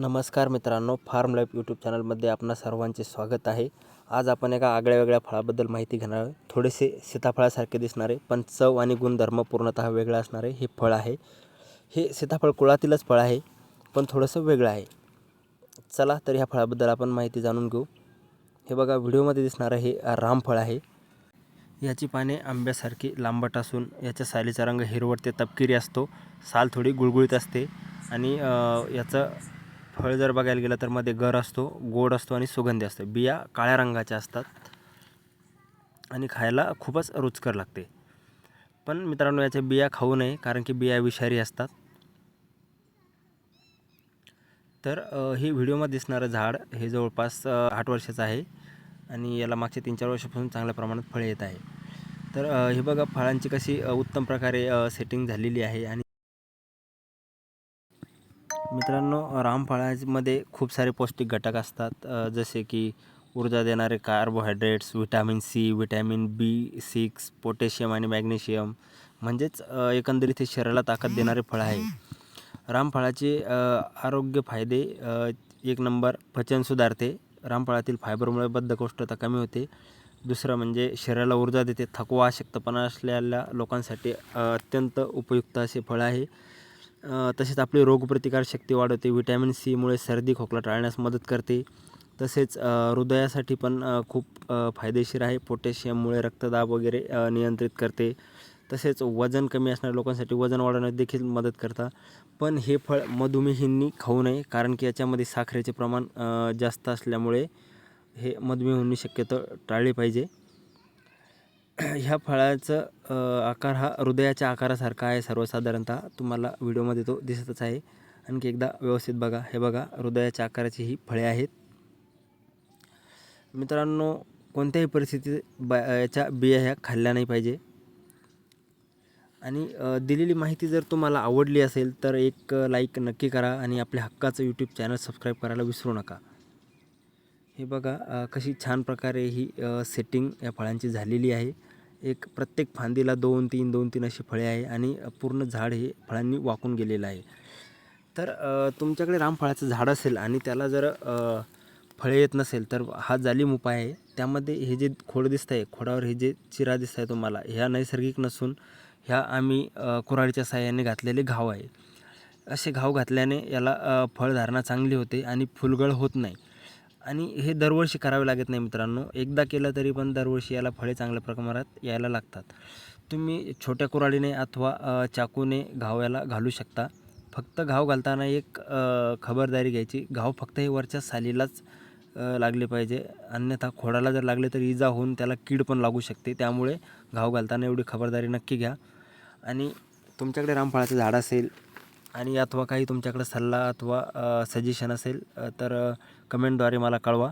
नमस्कार मित्रांनो form life YouTube चॅनलमध्ये आपणा सर्वांचे स्वागत आहे. आज आपण एका आगळ्या वेगळ्या फळाबद्दल माहिती घेणार आहोत थोडेसे सीताफळासारखे दिसणारे पण चव आणि गुणधर्म पूर्णतः वेगळा असणारे हे फळ आहे. हे सीताफळ कुळातीलच फळ आहे पण थोडंसं वेगळं आहे. चला तर ह्या फळाबद्दल आपण माहिती जाणून घेऊ. हे बघा व्हिडिओमध्ये दिसणारं हे रामफळ आहे. याची पाने आंब्यासारखी लांबट असून याच्या सालीचा रंग हिरवट ते तपकिरी असतो. साल थोडी गुळगुळीत असते आणि याचं फळ जर बघायला गेलं तर मध्ये गर असतो गोड असतो आणि सुगंधी असतो. बिया काळ्या रंगाच्या असतात आणि खायला खूपच रुचकर लागते. पण मित्रांनो याच्या बिया खाऊ नये कारण की बिया विषारी असतात. तर हे व्हिडिओमध्ये दिसणारं झाड हे जवळपास आठ वर्षाचं आहे आणि याला मागच्या तीन चार वर्षापासून चांगल्या प्रमाणात फळे येत आहे. तर हे बघा फळांची कशी उत्तम प्रकारे सेटिंग झालेली आहे आणि मित्रांनो रामफळामध्ये खूप सारे पौष्टिक घटक असतात. जसे की ऊर्जा देणारे carbohydrates vitamin C vitamin B six potassium आणि मॅग्नेशियम म्हणजेच एकंदरीत हे शरीराला ताकद देणारे फळ आहे. रामफळाचे आरोग्य फायदे एक नंबर पचन सुधारते. रामफळातील फायबरमुळे बद्धकोष्ठता कमी होते. दुसरं म्हणजे शरीराला ऊर्जा देते. थकवा अशक्तपणा असलेल्या लोकांसाठी अत्यंत उपयुक्त असे फळ आहे. तसेच आपली रोगप्रतिकारशक्ती वाढवते विटॅमिन सीमुळे सर्दी खोकला टाळण्यास मदत करते. तसेच हृदयासाठी पण खूप फायदेशीर आहे. पोटॅशियममुळे रक्तदाब वगैरे नियंत्रित करते. तसेच वजन कमी असणाऱ्या लोकांसाठी वजन वाढवण्यात देखील मदत करतात पण हे फळ मधुमेहींनी खाऊ नये कारण की याच्यामध्ये साखरेचे प्रमाण जास्त असल्यामुळे हे मधुमेह शक्यतो शक्यता टाळली पाहिजे. ह्या फळाचं आकार हा हृदयाच्या आकारासारखा आहे. सर्वसाधारणतः तुम्हाला व्हिडिओमध्ये तो दिसतच आहे. आणखी एकदा व्यवस्थित बघा. हे बघा हृदयाच्या आकाराची ही फळे आहेत. मित्रांनो कोणत्याही परिस्थितीत बा याच्या बिया ह्या खाल्ल्या नाही पाहिजे. आणि दिलेली माहिती जर तुम्हाला आवडली असेल तर एक लाईक नक्की करा आणि आपल्या हक्काचं यूट्यूब चॅनल सबस्क्राईब करायला विसरू नका. हे बघा कशी छान प्रकारे ही सेटिंग या फळांची झालेली आहे. एक प्रत्येक फांदीला दोन तीन दोन तीन अशी फळे आहे आणि पूर्ण झाड हे फळांनी वाकून गेलेलं आहे. तर तुमच्याकडे रामफळाचं झाड असेल आणि त्याला जर फळे येत नसेल तर हा जालीम उपाय आहे. त्यामध्ये हे जे खोड दिसतं आहे खोडावर हे जे चिरा दिसत आहे तुम्हाला ह्या नैसर्गिक नसून ह्या आम्ही कुऱ्हाडीच्या साह्याने घातलेले घाव आहे. असे घाव घातल्याने याला फळधारणा चांगली होते आणि फुलगळ होत नाही. आणि हे दरवर्षी करावे लागत नाही मित्रांनो. एकदा केलं तरी पण दरवर्षी याला फळे चांगल्या प्रमाणात यायला लागतात. तुम्ही छोट्या कुऱ्हाडीने अथवा चाकूने घाव याला घालू शकता. फक्त घाव घालताना एक खबरदारी घ्यायची. घाव फक्त हे वरच्या सालीलाच लागले पाहिजे. अन्यथा खोडाला जर लागले तर इजा होऊन त्याला कीड पण लागू शकते. त्यामुळे घाव घालताना एवढी खबरदारी नक्की घ्या. आणि तुमच्याकडे रामफळाचं झाड असेल आणि अथवा काही तुमच्याकडे सल्ला अथवा सजेशन असेल तर कमेंटद्वारे मला कळवा.